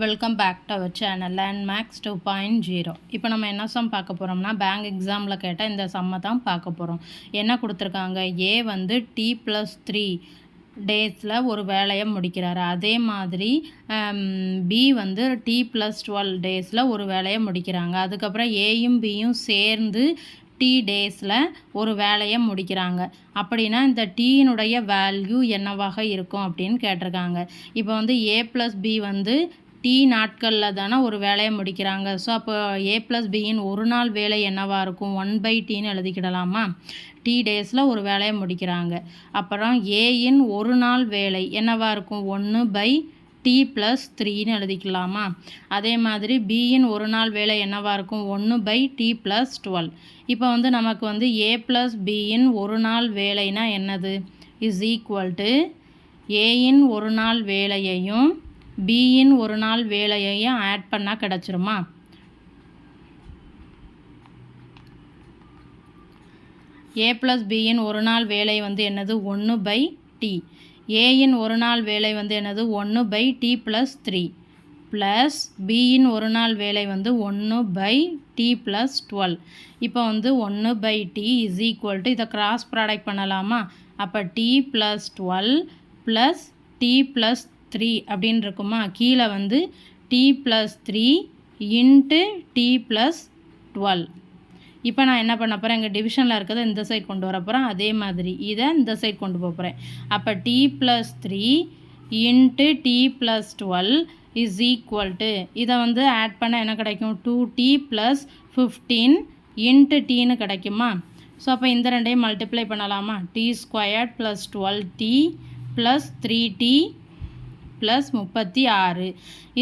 Welcome back to our channel land maths two point zero இப்போ நம்ம என்ன some பார்க்க போகிறோம்னா பேங்க் எக்ஸாமில் கேட்டால் இந்த சம்மை தான் பார்க்க போகிறோம் என்ன கொடுத்துருக்காங்க? ஏ வந்து டி ப்ளஸ் த்ரீ டேஸில் ஒரு வேலையை முடிக்கிறாரு. அதே மாதிரி பி வந்து டி ப்ளஸ் டுவெல் டேஸில் ஒரு வேலையை முடிக்கிறாங்க. அதுக்கப்புறம் ஏயும் பியும் சேர்ந்து டி டேஸில் ஒரு வேலையை முடிக்கிறாங்க. அப்படின்னா இந்த டீனுடைய வேல்யூ என்னவாக இருக்கும் அப்படின்னு கேட்டிருக்காங்க. இப்போ வந்து ஏ ப்ளஸ் பி வந்து டி நாட்களில் தானே ஒரு வேலையை முடிக்கிறாங்க. ஸோ அப்போ ஏ ப்ளஸ் பியின் ஒரு நாள் வேலை என்னவாக இருக்கும்? ஒன் பை டின்னு எழுதிக்கிடலாமா? டி டேஸில் ஒரு வேலையை முடிக்கிறாங்க. அப்புறம் ஏயின் ஒரு நாள் வேலை என்னவாக இருக்கும்? ஒன்று பை டி ப்ளஸ் த்ரீன்னு எழுதிக்கலாமா? அதே மாதிரி பியின் ஒரு நாள் வேலை என்னவாக இருக்கும்? ஒன்று பை டி ப்ளஸ் டுவெல் இப்போ வந்து நமக்கு வந்து ஏ ப்ளஸ் பியின் ஒரு நாள் வேலைனா என்னது? இஸ் ஈக்குவல் டு ஏயின் ஒரு நாள் வேலையையும் பியின் ஒரு நாள் வேலையையும் ஆட் பண்ணால் கிடச்சிருமா? ஏ ப்ளஸ் பியின் ஒரு நாள் வேலை வந்து என்னது? ஒன்று பை டி ஏயின் ஒரு நாள் வேலை வந்து என்னது? ஒன்று by D plus three plus பியின் ஒரு நாள் வேலை வந்து ஒன்று பை டி ப்ளஸ் டுவெல் இப்போ வந்து ஒன்று by D is equal to இதை கிராஸ் ப்ராடக்ட் பண்ணலாமா? அப்போ D plus twelve plus D plus three அப்படின்னு இருக்குமா கீழே வந்து D plus three into D plus twelve இப்போ நான் என்ன பண்ண போகிறேன் எங்கள் டிவிஷனில் இருக்கிறத இந்த சைட் கொண்டு வர போகிறேன் அதே மாதிரி இதை இந்த சைட் கொண்டு போக போகிறேன் அப்போ D plus three into D plus twelve is equal to இதை வந்து ஆட் பண்ண என்ன கிடைக்கும்? Two D plus fifteen into டீன்னு கிடைக்குமா? ஸோ அப்போ இந்த ரெண்டையும் மல்டிப்ளை பண்ணலாமா? D squared plus twelve D plus three D plus முப்பத்தி ஆறு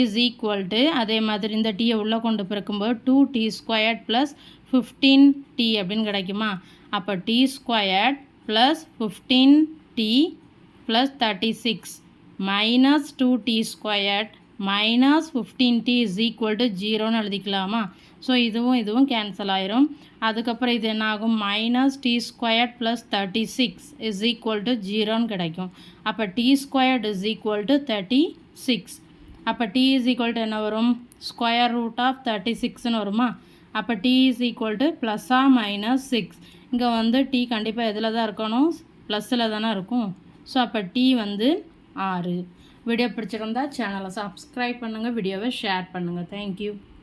இஸ் ஈக்குவல் டு அதே மாதிரி இந்த டீயை உள்ளே கொண்டு பிறக்கும்போது two D squared plus fifteen D அப்படின்னு கிடைக்குமா? அப்போ D squared plus fifteen D plus thirty six minus two D squared minus fifteen D is equal to ஜீரோன்னு எழுதிக்கலாமா? ஸோ இதுவும் இதுவும் கேன்சல் ஆயிரும். அதுக்கப்புறம் இது என்ன ஆகும் minus D squared plus thirty six is equal to ஜீரோன்னு கிடைக்கும். அப்போ D squared is equal to thirty six அப்போ டி இஸ் ஈக்குவல் டு என்ன வரும்? ஸ்கொயர் ரூட் ஆஃப் தேர்ட்டி சிக்ஸ்னு வருமா? அப்போ டி இஸ் ஈக்குவல் டு ப்ளஸ்ஸா மைனஸ் சிக்ஸ் இங்கே வந்து டி கண்டிப்பாக எதில் தான் இருக்கணும்? ப்ளஸ்ஸில் தானே இருக்கும். ஸோ அப்போ டி வந்து ஆறு. வீடியோ பிடிச்சிருந்தா சேனலை சப்ஸ்கிரைப் பண்ணுங்கள் வீடியோவை ஷேர் பண்ணுங்கள் தேங்க்யூ